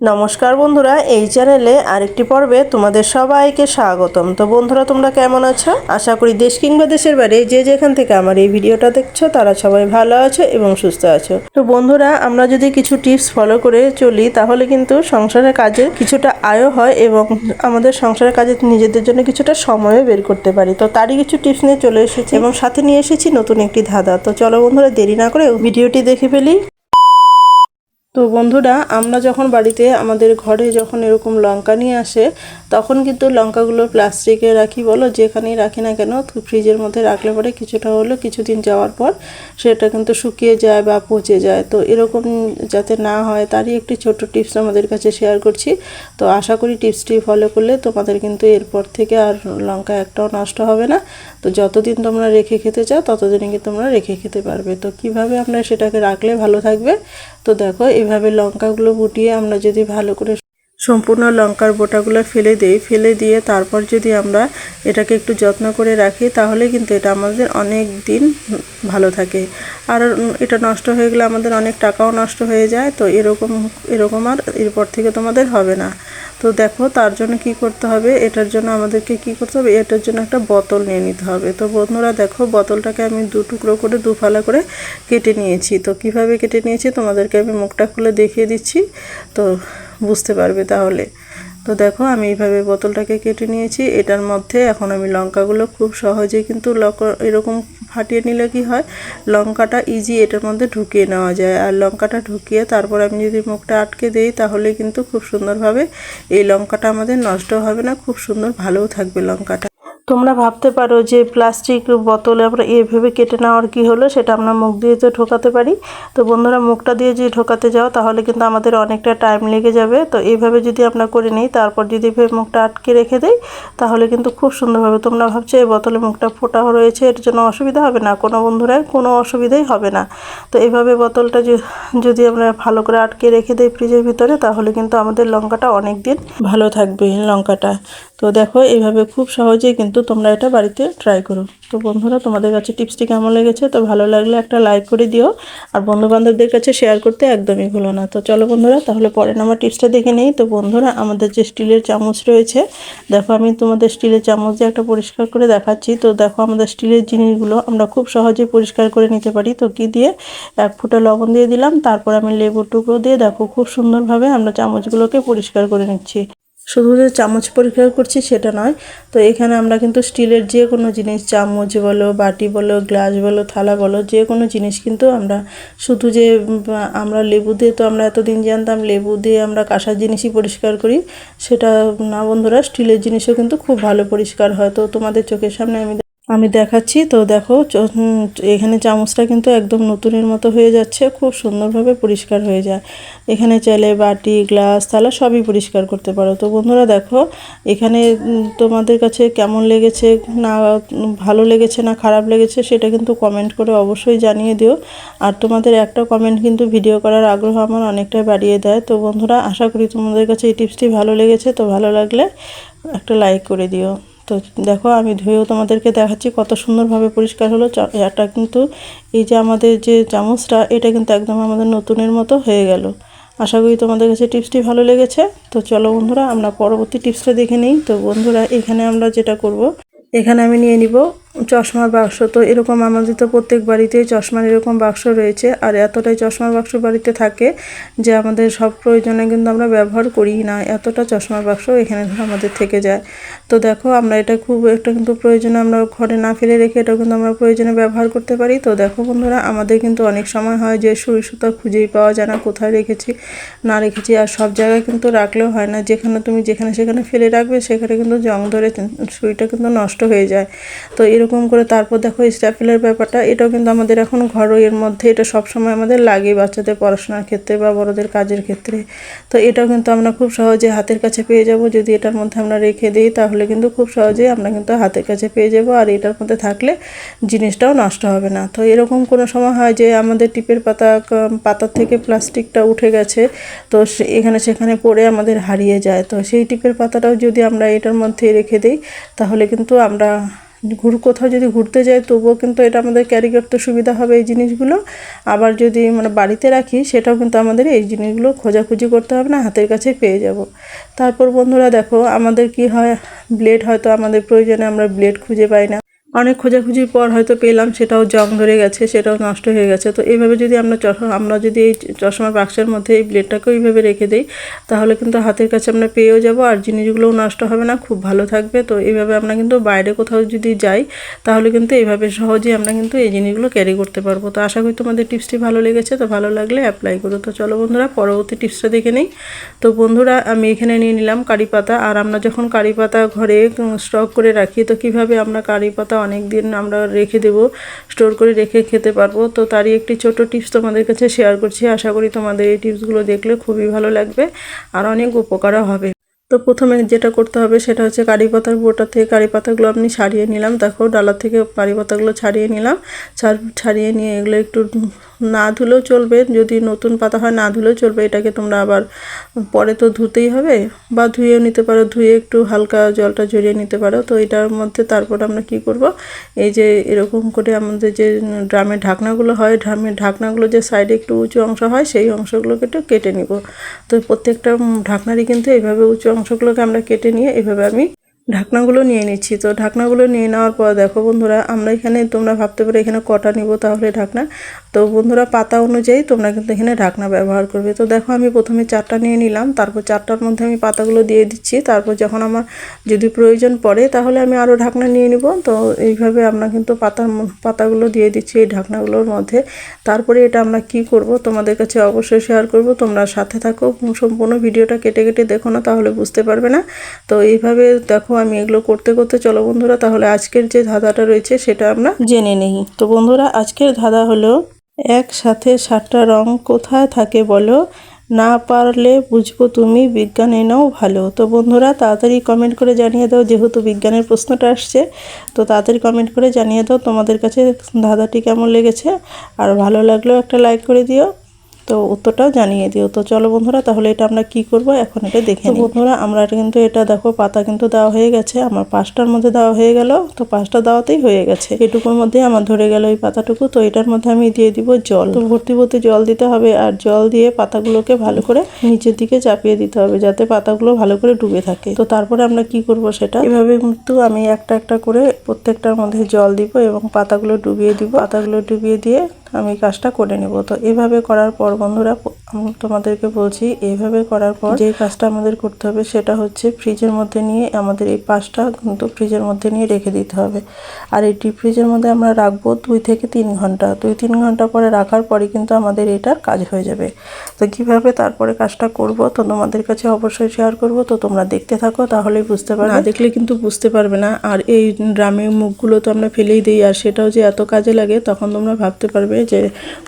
নমস্কার বন্ধুরা, এই চ্যানেলে আরেকটি পর্বে তোমাদের সবাইকে স্বাগতম। তো বন্ধুরা, তোমরা কেমন আছো? আশা করি দেশ কিংবা দেশের বাইরে যে যেখান থেকে আমার এই ভিডিওটা দেখছ, তারা সবাই ভালো আছো এবং সুস্থ আছো। তো বন্ধুরা, আমরা যদি কিছু টিপস ফলো করে চলি, তাহলে কিন্তু সংসারের কাজে কিছুটা আয়ও হয় এবং আমাদের সংসারের কাজে নিজেদের জন্য কিছুটা সময়ও বের করতে পারি। তো তারই কিছু টিপস নিয়ে চলে এসেছি এবং সাথে নিয়ে এসেছি নতুন একটি ধাঁধা। তো চলো বন্ধুরা, দেরি না করে ভিডিওটি দেখে ফেলি। তো বন্ধুরা, আমরা যখন বাড়িতে আমাদের ঘরে যখন এরকম লঙ্কা নিয়ে আসে, তখন কিন্তু লঙ্কাগুলো প্লাস্টিকে রাখি বলো, যেখানেই রাখি না কেন, ফ্রিজের মধ্যে রাখলে পরে কিছুটা হলো কিছুদিন যাওয়ার পর সেটা কিন্তু শুকিয়ে যায় বা পচে যায়। তো এরকম যাতে না হয়, তারই একটি ছোট টিপস আমাদের কাছে শেয়ার করছি। তো আশা করি টিপসটি ফলো করলে তোমাদের কিন্তু এরপর থেকে আর লঙ্কা একটাও নষ্ট হবে না। তো যতদিন তোমরা রেখে খেতে চাও, ততদিনই কিন্তু তোমরা রেখে খেতে পারবে। তো কীভাবে আমরা সেটাকে রাখলে ভালো থাকবে তো দেখো এভাবে লঙ্কাগুলো গুটিয়ে আমরা যদি ভালো করে সম্পূর্ণ লঙ্কার বোটাগুলো ফেলে দিই। ফেলে দিয়ে তারপর যদি আমরা এটাকে একটু যত্ন করে রাখি, তাহলে কিন্তু এটা আমাদের অনেক দিন ভালো থাকে। আর এটা নষ্ট হয়ে গেলে আমাদের অনেক টাকাও নষ্ট হয়ে যায়, তো এরকম এরকম আর এরপর থেকে তোমাদের হবে না। তো দেখো, তার জন্য কি করতে হবে? এটার জন্য আমাদেরকে কি করতে হবে? এটার জন্য একটা বোতল নিয়ে নিতে হবে। তো বন্ধুরা দেখো, বোতলটাকে আমি দু টুকরো করে, দু ফালা করে কেটে নিয়েছি। তো কীভাবে কেটে নিয়েছি? তোমাদেরকে আমি মুখটা খুলে দেখিয়ে দিচ্ছি। তো বুঝতে পারবে তাহলে। তো দেখো, আমি এইভাবে বোতলটাকে কেটে নিয়েছি। এটার মধ্যে এখন আমি লঙ্কাগুলো খুব সহজে কিন্তু এরকম ফাটিয়ে নিলে কি হয়, লঙ্কাটা ইজি এটার মধ্যে ঢুকিয়ে নেওয়া যায়। আর লঙ্কাটা ঢুকিয়ে তারপর আমি যদি মুখটা আটকে দিই, তাহলে কিন্তু খুব সুন্দরভাবে এই লঙ্কাটা আমাদের নষ্ট হবে না, খুব সুন্দর ভালোও থাকবে লঙ্কাটা। তোমরা ভাবতে পারো যে প্লাস্টিক বোতলে আমরা এভাবে কেটে নেওয়ার কি হলো, সেটা আমরা মুখ দিয়ে তো ঢোকাতে পারি। তো বন্ধুরা, মুখটা দিয়ে যদি ঢোকাতে যাও, তাহলে কিন্তু আমাদের অনেকটা টাইম লেগে যাবে। তো এইভাবে যদি আমরা করে নিই, তারপর যদি এভাবে মুখটা আটকে রেখে দিই, তাহলে কিন্তু খুব সুন্দরভাবে তোমরা ভাবছ এই বোতলে মুখটা ফোটা রয়েছে, এর জন্য অসুবিধা হবে না। কোনো বন্ধুরাই কোনো অসুবিধাই হবে না। তো এইভাবে বোতলটা যদি আমরা ভালো করে আটকে রেখে দিই ফ্রিজের ভিতরে, তাহলে কিন্তু আমাদের লঙ্কাটা অনেক দিন ভালো থাকবে, লঙ্কাটা। তো দেখো, এইভাবে খুব সহজেই কিন্তু তোমরা এটা বাড়িতে ট্রাই করো। তো বন্ধুরা, তোমাদের কাছে টিপসটি কেমন লেগেছে? তো ভালো লাগলে একটা লাইক করে দিও। আর বন্ধু বান্ধবদের কাছে শেয়ার করতে একদমই ভুলো না। তো চলো বন্ধুরা, তাহলে পরের আমার টিপসটা দেখে নেই। তো বন্ধুরা, আমাদের যে স্টিলের চামচ রয়েছে, দেখো আমি তোমাদের স্টিলের চামচ দিয়ে একটা পরিষ্কার করে দেখাচ্ছি। তো দেখো, আমাদের স্টিলের জিনিসগুলো আমরা খুব সহজেই পরিষ্কার করে নিতে পারি। তো কি দিয়ে? এক ফুটা লবণ দিয়ে দিলাম। তারপর আমি লেবুর টুকরো দিয়ে, দেখো, খুব সুন্দরভাবে আমরা চামচগুলোকে পরিষ্কার করে নিচ্ছি। শুধু যে চামচ পরিষ্কার করছি সেটা নয়। তো এখানে আমরা কিন্তু স্টিলের যে কোনো জিনিস, চামচ বলো, বাটি বলো, গ্লাস বলো, থালা বলো, যে কোনো জিনিস কিন্তু আমরা শুধু যে আমরা লেবু দিয়ে তো আমরা এতদিন জানতাম, লেবু দিয়ে আমরা কাঁসার জিনিসই পরিষ্কার করি। সেটা, না বন্ধুরা, স্টিলের জিনিসও কিন্তু খুব ভালো পরিষ্কার হয়। তো তোমাদের চোখের সামনে আমি আমি দেখাচ্ছি। তো দেখো এখানে চামচটা কিন্তু একদম নতুনের মতো হয়ে যাচ্ছে, খুব সুন্দরভাবে পরিষ্কার হয়ে যায়। এখানে চাইলে বাটি, গ্লাস, থালা সবই পরিষ্কার করতে পারো। তো বন্ধুরা দেখো, এখানে তোমাদের কাছে কেমন লেগেছে, না, ভালো লেগেছে, না খারাপ লেগেছে, সেটা কিন্তু কমেন্ট করে অবশ্যই জানিয়ে দিও। আর তোমাদের একটা কমেন্ট কিন্তু ভিডিও করার আগ্রহ আমার অনেকটাই বাড়িয়ে দেয়। তো বন্ধুরা, আশা করি তোমাদের কাছে এই টিপসটি ভালো লেগেছে। তো ভালো লাগলে একটা লাইক করে দিও। তো দেখো, আমি ধুয়েও তোমাদেরকে দেখাচ্ছি কত সুন্দরভাবে পরিষ্কার হলো। এটা কিন্তু এই যে আমাদের যে চামচটা, এটা কিন্তু একদম আমাদের নতুনের মতো হয়ে গেল। আশা করি তোমাদের কাছে টিপসটি ভালো লেগেছে। তো চলো বন্ধুরা, আমরা পরবর্তী টিপসটা দেখে নিই। তো বন্ধুরা, এখানে আমরা যেটা করব, এখানে আমি নিয়ে নিব চশমার বাক্স। তো এরকম আমাদের তো প্রত্যেক বাড়িতেই চশমার এরকম বাক্স রয়েছে। আর এতটাই চশমার বাক্স বাড়িতে থাকে যে আমাদের সব প্রয়োজনে কিন্তু আমরা ব্যবহার করি না। এতটা চশমার বাক্স এখানে আমাদের থেকে যায়। তো দেখো, আমরা এটা খুব একটা কিন্তু প্রয়োজনে আমরা ঘরে না ফেলে রেখে এটা কিন্তু আমরা প্রয়োজনে ব্যবহার করতে পারি। তো দেখো বন্ধুরা, আমাদের কিন্তু অনেক সময় হয় যে সুই সুতা খুঁজেই পাওয়া যায় না, কোথায় রেখেছি, না রেখেছি। আর সব জায়গায় কিন্তু রাখলেও হয় না। যেখানে তুমি যেখানে সেখানে ফেলে রাখবে, সেখানে কিন্তু জং ধরে সুইটা কিন্তু নষ্ট হয়ে যায়। তো এরকম করে তারপর দেখো স্ট্যাপেলের ব্যাপারটা, এটাও কিন্তু আমাদের এখন ঘরোয়ের মধ্যে এটা সব সময় আমাদের লাগে বাচ্চাদের পড়াশোনার ক্ষেত্রে বা বড়দের কাজের ক্ষেত্রে। তো এটাও কিন্তু আমরা খুব সহজে হাতের কাছে পেয়ে যাব, যদি এটার মধ্যে আমরা রেখে দিই, তাহলে কিন্তু খুব সহজেই আমরা কিন্তু হাতের কাছে পেয়ে যাব, আর এটার মধ্যে থাকলে জিনিসটাও নষ্ট হবে না। তো এরকম কোনো সময় হয় যে আমাদের টিপের পাতা পাতার থেকে প্লাস্টিকটা উঠে গেছে, তো এখানে সেখানে পড়ে আমাদের হারিয়ে যায়। তো সেই টিপের পাতাটাও যদি আমরা এটার মধ্যে রেখে দিই, তাহলে কিন্তু আমরা ঘুর কোথাও যদি ঘুরতে যাই, তবুও কিন্তু এটা আমাদের ক্যারি করতে সুবিধা হবে এই জিনিসগুলো। আবার যদি মানে বাড়িতে রাখি, সেটাও কিন্তু আমাদের এই জিনিসগুলো খোঁজাখুঁজি করতে হবে না, হাতের কাছে পেয়ে যাব। তারপর বন্ধুরা দেখো, আমাদের কি হয় ব্লেড হয়তো আমাদের প্রয়োজনে আমরা ব্লেড খুঁজে পাই না। অনেক খোঁজাখুঁজির পর হয়তো পেলাম, সেটাও জং ধরে গেছে, সেটাও নষ্ট হয়ে গেছে। তো এইভাবে যদি আমরা চশমা আমরা যদি এই চশমার বাক্সের মধ্যে এই ব্লেডটাকেও এইভাবে রেখে দিই, তাহলে কিন্তু হাতের কাছে আমরা পেয়েও যাব আর জিনিসগুলোও নষ্ট হবে না, খুব ভালো থাকবে। তো এইভাবে আমরা কিন্তু বাইরে কোথাও যদি যাই, তাহলে কিন্তু এইভাবে সহজেই আমরা কিন্তু এই জিনিসগুলো ক্যারি করতে পারব। তো আশা করি তোমাদের টিপসটি ভালো লেগেছে, তো ভালো লাগলে অ্যাপ্লাই করো। তো চলো বন্ধুরা, পরবর্তী টিপসটা দেখে নিই। তো বন্ধুরা, আমি এখানে নিয়ে নিলাম কারি পাতা, আর আমরা যখন কারি পাতা ঘরে স্টক করে রাখি, তো কীভাবে আমরা কারি পাতা অনেক দিন আমরা রেখে দেব স্টোর করে রেখে খেতে পারব। তো তারই একটি ছোট টিপস তোমাদের কাছে শেয়ার করছি। আশা করি তোমাদের এই টিপসগুলো দেখলে খুবই ভালো লাগবে। আর অনেক উপকারও হবে। তো প্রথমে যেটা করতে হবে সেটা হচ্ছে কারি পাতার বোটা থেকে কারি পাতাগুলো আপনি ছাড়িয়ে নিলাম। দেখো, ডালা থেকে কারি পাতাগুলো ছাড়িয়ে নিলাম। ছাড়- ছাড়িয়ে নিয়ে এগুলো একটু না ধুলেও চলবে। যদি নতুন পাতা হয় না ধুলেও চলবে। এটাকে তোমরা আবার পরে তো ধুতেই হবে বা ধুয়েও নিতে পারো। ধুয়ে একটু হালকা জলটা ঝরিয়ে নিতে পারো। তো এটার মধ্যে তারপর আমরা কি করব? এই যে এরকম করে আমাদের যে ড্রামের ঢাকনাগুলো হয়, ড্রামের ঢাকনাগুলো যে সাইডে একটু উঁচু অংশ হয়, সেই অংশগুলোকে একটু কেটে নিব। তো প্রত্যেকটা ঢাকনারই কিন্তু এইভাবে উঁচু অংশগুলোকে আমরা কেটে নিয়ে এভাবে আমি ঢাকনাগুলো নিয়ে নিচ্ছি। তো ঢাকনাগুলো নিয়ে নেওয়ার পর দেখো বন্ধুরা, আমরা এখানে তোমরা ভাবতে পারো এখানে কটা নিব তাহলে ঢাকনা। তো বন্ধুরা, পাতা অনুযায়ী তোমরা কিন্তু এখানে ঢাকনা ব্যবহার করবে। তো দেখো আমি প্রথমে চারটা নিয়ে নিলাম, তারপর চারটার মধ্যে আমি পাতাগুলো দিয়ে দিচ্ছি। তারপর যখন আমার যদি প্রয়োজন পড়ে তাহলে আমি আরও ঢাকনা নিয়ে নিব। তো এইভাবে আমরা কিন্তু পাতার পাতাগুলো দিয়ে দিচ্ছি এই ঢাকনাগুলোর মধ্যে। তারপরে এটা আমরা কি করব তোমাদের কাছে অবশ্যই শেয়ার করব। তোমরা সাথে থাকো, সম্পূর্ণ ভিডিওটা কেটে কেটে দেখো না তাহলে বুঝতে পারবে না। তো এইভাবে দেখো আমি এগুলো করতে করতে চলো বন্ধুরা, তাহলে আজকের যে ধাঁধাটা রয়েছে সেটা আমরা জেনে নেই। তো বন্ধুরা, আজকের ধাঁধা হলো, একসাথে সাতটা রং কোথায় থাকে বলো? না পারলে বুঝব তুমি, বিজ্ঞান এনেও ভালো। তো বন্ধুরা, তাড়াতাড়ি কমেন্ট করে জানিয়ে দাও, যেহেতু বিজ্ঞানের প্রশ্নটা আসছে, তো তাড়াতাড়ি কমেন্ট করে জানিয়ে দাও তোমাদের কাছে ধাঁধাটি কেমন লেগেছে। আর ভালো লাগলেও একটা লাইক করে দিও। তো উত্তরটাও জানিয়ে দিও। তো চলো বন্ধুরা তাহলে এটা আমরা কি করব? এখন এটা দেখে নিই। বন্ধুরা আমরা এটা কিন্তু এটা দেখো পাতা কিন্তু দেওয়া হয়ে গেছে। আমার পাঁচটার মধ্যে দেওয়া হয়ে গেল। তো পাঁচটা দেওয়াতেই হয়ে গেছে। এটুকুর মধ্যে আমার ধরে গেল এই পাতাটুকু। তো এটার মধ্যে আমি দিয়ে দিব জল। তো ভর্তি ভর্তি জল দিতে হবে আর জল দিয়ে পাতাগুলোকে ভালো করে নিচের দিকে চাপিয়ে দিতে হবে যাতে পাতাগুলো ভালো করে ডুবে থাকে। তো তারপরে আমরা কি করব সেটা? এভাবে কিন্তু আমি একটা একটা করে প্রত্যেকটার মধ্যে জল দিব এবং পাতাগুলো ডুবিয়ে দিব। পাতাগুলো ডুবিয়ে দিয়ে আমি কাজটা করে নেব। তো এভাবে করার পর বন্ধুরা তোমাদেরকে বলছি, এইভাবে করার পর যে কাজটা আমাদের করতে হবে সেটা হচ্ছে ফ্রিজের মধ্যে নিয়ে আমাদের এই পাঁচটা কিন্তু ফ্রিজের মধ্যে নিয়ে রেখে দিতে হবে। আর এই ডিপ ফ্রিজের মধ্যে আমরা রাখব দুই থেকে তিন ঘণ্টা। দুই তিন ঘণ্টা পরে রাখার পরে কিন্তু আমাদের এটার কাজ হয়ে যাবে। তো কীভাবে তারপরে কাজটা করব তো তোমাদের কাছে অবশ্যই শেয়ার করব। তো তোমরা দেখতে থাকো, তাহলেই বুঝতে পারবে। না দেখলে কিন্তু বুঝতে পারবে না। আর এই ড্রামের মুখগুলো তো আমরা ফেলেই দিই, আর সেটাও যে এত কাজে লাগে, তখন তোমরা ভাবতে পারবে যে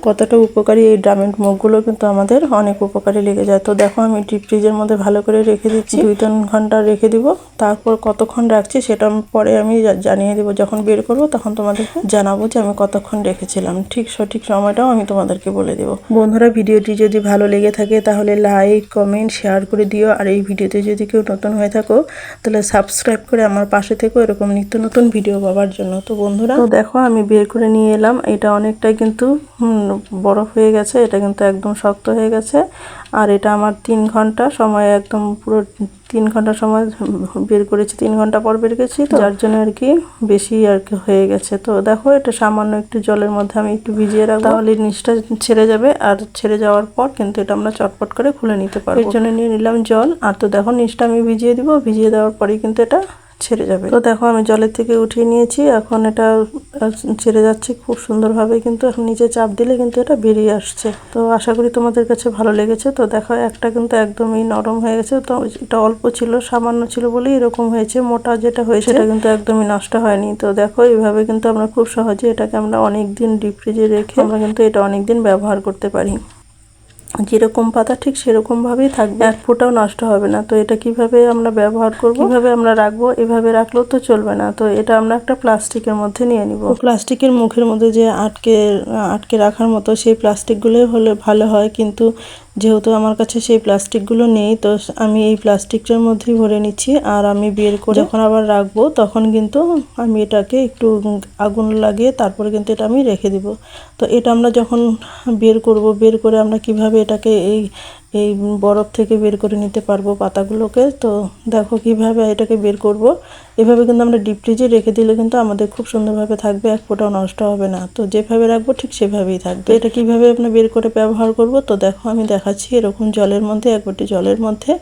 কতটা উপকারী এই ড্রামের মুখগুলো কিন্তু আমাদের অনেক উপকারে লেগে যায়। তো দেখো আমি ডিপ ফ্রিজের মধ্যে ভালো করে রেখে দিচ্ছি। দুই তিন ঘণ্টা রেখে দিব। তারপর কতক্ষণ রাখছি সেটা পরে আমি জানিয়ে দেবো। যখন বের করব তখন তোমাদেরকে জানাব যে আমি কতক্ষণ রেখেছিলাম। ঠিক সঠিক সময়টাও আমি তোমাদেরকে বলে দেবো। বন্ধুরা ভিডিওটি যদি ভালো লেগে থাকে তাহলে লাইক কমেন্ট শেয়ার করে দিও। আর এই ভিডিওতে যদি কেউ নতুন হয়ে থাকো তাহলে সাবস্ক্রাইব করে আমার পাশে থেকো এরকম নিত্য নতুন ভিডিও পাওয়ার জন্য। তো বন্ধুরা তো দেখো আমি বের করে নিয়ে এলাম। এটা অনেকটাই কিন্তু বরফ হয়ে গেছে। এটা কিন্তু একদম শক্ত হয়ে গেছে। আর এটা আমার তিন ঘণ্টা সময় একদম পুরো তিন ঘণ্টা সময় বের করেছি তিন ঘণ্টা পর বের করেছি তো। যার জন্য আর কি বেশি আর কি হয়ে গেছে। তো দেখো এটা সামান্য একটু জলের মধ্যে আমি একটু ভিজিয়ে রাখব। তাহলে নিচটা ছেড়ে যাবে আর ছেড়ে যাওয়ার পর কিন্তু এটা আমরা চটপট করে খুলে নিতে পারব। এর জন্য নিয়ে নিলাম জল। আর তো দেখো নিচটা আমি ভিজিয়ে দিব। ভিজিয়ে দেওয়ার পরেই কিন্তু এটা ছেড়ে যাবে। তো দেখো আমি জলের থেকে উঠিয়ে নিয়েছি। এখন এটা ছেড়ে যাচ্ছে খুব সুন্দরভাবে কিন্তু এখন নিচে চাপ দিলে কিন্তু এটা বেরিয়ে আসছে। তো আশা করি তোমাদের কাছে ভালো লেগেছে। তো দেখো একটা কিন্তু একদমই নরম হয়ে গেছে। তো এটা অল্প ছিল সামান্য ছিল বলেই এরকম হয়েছে। মোটা যেটা হয়েছে সেটা কিন্তু একদমই নষ্ট হয়নি। তো দেখো এইভাবে কিন্তু আমরা খুব সহজে এটাকে আমরা অনেক দিন ডিপ ফ্রিজে রেখে আমরা কিন্তু এটা অনেক দিন ব্যবহার করতে পারি। যেরকম পাতা ঠিক সেরকমভাবেই থাকবে। এক ফোঁটাও নষ্ট হবে না। তো এটা কীভাবে আমরা ব্যবহার করব? কীভাবে আমরা রাখব? এভাবে রাখলেও তো চলবে না। তো এটা আমরা একটা প্লাস্টিকের মধ্যে নিয়ে নিব। প্লাস্টিকের মুখের মধ্যে যে আটকে আটকে রাখার মতো সেই প্লাস্টিকগুলোই হলে ভালো হয়। কিন্তু যেহেতু আমার কাছে সেই প্লাস্টিকগুলো নেই তো আমি এই প্লাস্টিকটার মধ্যেই ভরে নিচ্ছি। আর আমি বের করে যখন আবার রাখব তখন কিন্তু আমি এটাকে একটু আগুন লাগিয়ে তারপরে কিন্তু এটা আমি রেখে দিব। তো এটা আমরা যখন বের করব বের করে আমরা কীভাবে এটাকে এই এই বরফ থেকে বের করে নিতে পারব পাতাগুলোকে। তো দেখো কীভাবে এটাকে বের করব। এভাবে কিন্তু আমরা ডিপ ফ্রিজে রেখে দিলে কিন্তু আমাদের খুব সুন্দরভাবে থাকবে এক ফোঁটাও নষ্ট হবে না। তো যেভাবে রাখব ঠিক সেভাবেই থাকবে। এটা কীভাবে আপনি বের করে ব্যবহার করব? তো দেখো আমি দেখাচ্ছি এরকম জলের মধ্যে এক বাটি জলের মধ্যে।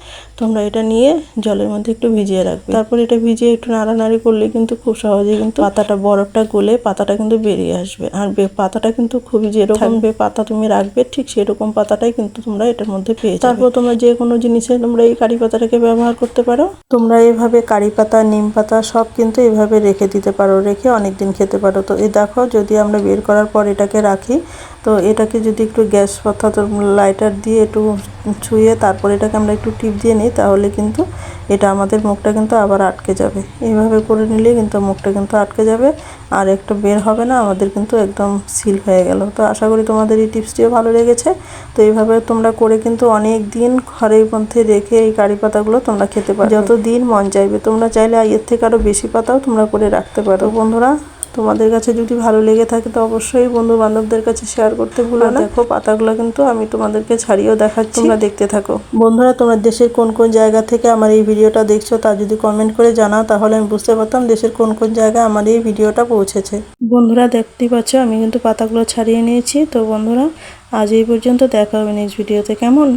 তোমরা এটা নিয়ে জলের মধ্যে একটু ভিজিয়ে রাখবে। তারপর এটা ভিজিয়ে একটু নাড়ানাড়ি করলে কিন্তু খুব সহজে কিন্তু পাতাটা বরফটা গলে পাতাটা কিন্তু বেরিয়ে আসবে। আর পাতাটা কিন্তু খুবই যেরকম থাকবে। পাতা তুমি রাখবে ঠিক সেরকম পাতাটাই কিন্তু তোমরা এটার মধ্যে পেয়ে তারপর তোমরা যে কোনো জিনিসে তোমরা এই কারি পাতাটাকে ব্যবহার করতে পারো। তোমরা এভাবে কারি পাতা, নিম পাতা সব কিন্তু এভাবে রেখে দিতে পারো, রেখে অনেক দিন খেতে পারো। তো এই দেখো, যদি আমরা বের করার পর এটাকে রাখি তো এটাকে যদি একটু গ্যাস অর্থাৎ লাইটার দিয়ে একটু ছুঁয়ে তারপর এটাকে আমরা একটু টিপ দিয়ে নিই, তাহলে কিন্তু এটা আমাদের মুখটা কিন্তু আবার আটকে যাবে। এইভাবে করে নিলে কিন্তু মুখটা কিন্তু আটকে যাবে, আর একটা বের হবে না, আমাদের কিন্তু একদম সিল হয়ে গেল। তো আশা করি তোমাদের এই টিপসটিও ভালো লেগেছে। তো এইভাবে তোমরা করে কিন্তু অনেক দিন ঘরের মধ্যে রেখে এই কারি পাতাগুলো তোমরা খেতে পারো যত দিন মন চাইবে, তোমরা চাইলে এর থেকে আরও বেশি পাতাও তোমরা করে রাখতে পারো। বন্ধুরা তোমাদের কাছে যদি ভালো লেগে থাকে তো অবশ্যই বন্ধু বান্ধবদের কাছে শেয়ার করতে ভুলো না। দেখো পাতাগুলো কিন্তু আমি তোমাদেরকে ছাড়িয়েও দেখাচ্ছি। তোমরা দেখতে থাকো। বন্ধুরা তোমরা দেশের কোন কোন জায়গা থেকে আমার এই ভিডিওটা দেখছ তা যদি কমেন্ট করে জানাও তাহলে আমি বুঝতে পারতাম দেশের কোন কোন জায়গায় আমার এই ভিডিওটা পৌঁছেছে। বন্ধুরা দেখতেই পাচ্ছ আমি কিন্তু পাতাগুলো ছাড়িয়ে নিয়েছি। তো বন্ধুরা আজ এই পর্যন্ত দেখা হবে নেক্সট ভিডিওতে কেমন?